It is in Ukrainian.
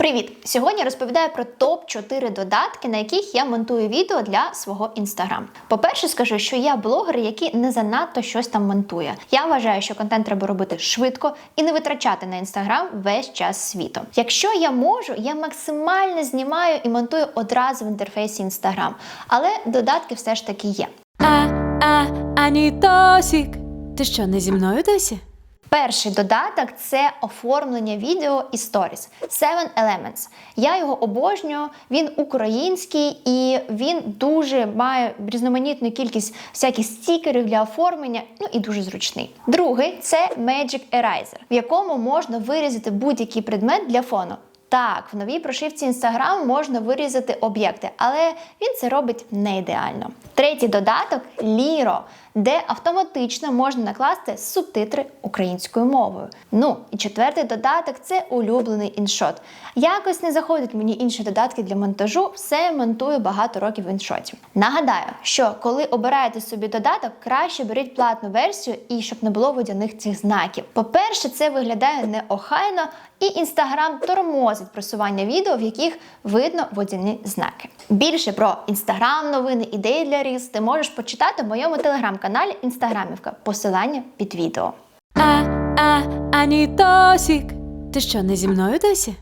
Привіт! Сьогодні розповідаю про топ 4 додатки, на яких я монтую відео для свого інстаграм. По-перше, скажу, що я блогер, який не занадто щось там монтує. Я вважаю, що контент треба робити швидко і не витрачати на інстаграм весь час світу. Якщо я можу, я максимально знімаю і монтую одразу в інтерфейсі інстаграм, але додатки все ж таки є. А, а, Анітосік. Ти що, не зі мною досі? Перший додаток це оформлення відео і сторіс Seven Elements. Я його обожнюю. Він український і він дуже має різноманітну кількість всяких стікерів для оформлення. Ну і дуже зручний. Другий це Magic Eraser, в якому можна вирізати будь-який предмет для фону. Так, в новій прошивці Instagram можна вирізати об'єкти, але він це робить не ідеально. Третій додаток Liro, де автоматично можна накласти субтитри українською мовою. Ну і четвертий додаток це улюблений іншот. Якось не заходять мені інші додатки для монтажу, все монтую багато років в іншоті. Нагадаю, що коли обираєте собі додаток, краще беріть платну версію і щоб не було водяних цих знаків. По-перше, це виглядає неохайно, і інстаграм тормозить просування відео, в яких видно водяні знаки. Більше про інстаграм, новини, ідеї для різ ти можеш почитати в моєму телеграм-каналі Інстаграмівка. Посилання під відео. А, а, Анітосік. Ти що, не зі мною досі?